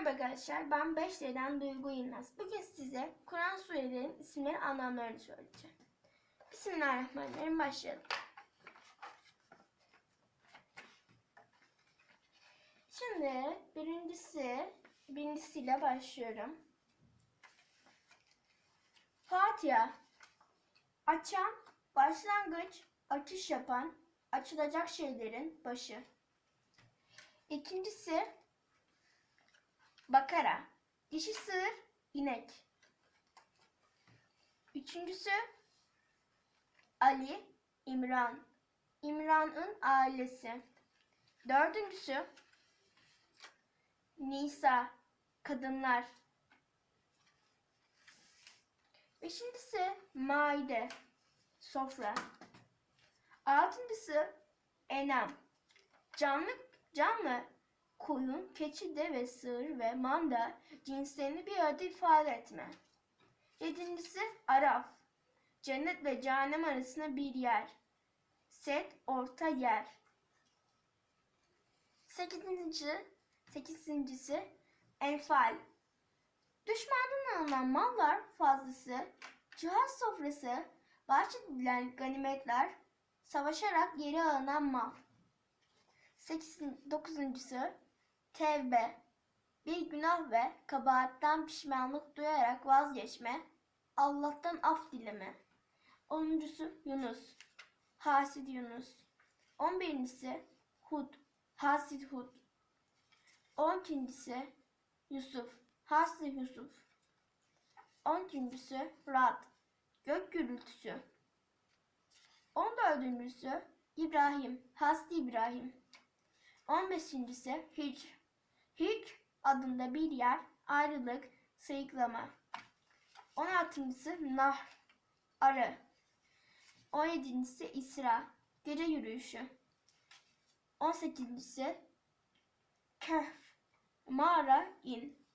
Merhaba arkadaşlar, ben 5D'den Duygu Yılmaz. Bugün size Kur'an surelerin isimleri anlamlarını söyleyeceğim. Bismillahirrahmanirrahim, başlayalım. Şimdi birincisi, birincisiyle başlıyorum. Fatiha. Açan, başlangıç, açış yapan, açılacak şeylerin başı. İkincisi, Bakara. Dişi sığır, inek. Üçüncüsü Ali, İmran. İmran'ın ailesi. Dördüncüsü Nisa, kadınlar. Beşincisi Maide, sofra. Altıncısı Enam, canlı, canlı koyun, keçi, deve, sığır ve manda cinslerini bir arada ifade etme. Yedincisi Araf. Cennet ve cehennem arasında bir yer. Set, orta yer. Sekizinci, sekizincisi Enfal. Düşmandan alınan mallar fazlası, cihaz sofrası, bahçedilen ganimetler, savaşarak geri alınan mal. Sekizin, dokuzuncusu Tevbe. Bir günah ve kabahatten pişmanlık duyarak vazgeçme, Allah'tan af dileme. Onuncusu Yunus. Hasid Yunus. On birincisi Hud. Hasid Hud. On ikincisi Yusuf. Hasid Yusuf. On üçüncüsü Rad. Gök gürültüsü. On dördüncüsü İbrahim. Hasdi İbrahim. On beşincisi Hicr. Hicr adında bir yer, ayrılık, sayıklama. On altıncısı Nah, arı. On yedincisi İsra, gece yürüyüşü. On sekizincisi Kehf, mağara, in.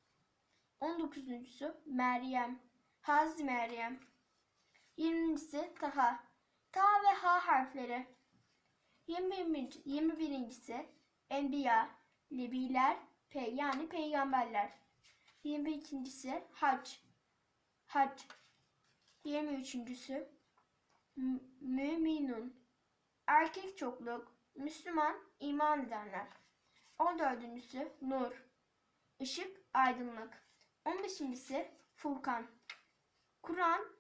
On dokuzuncusu Meryem, Haz Meryem. Yirmincisi Taha, Ta ve Ha harfleri. Yirmi birincisi Enbiya, Lebiler, Pe yani peygamberler. 22.si Hac. Hac. 23.sü Müminun. Erkek çokluk. Müslüman, iman edenler. 14.sü Nur. Işık, aydınlık. 15.si Furkan. Kur'an,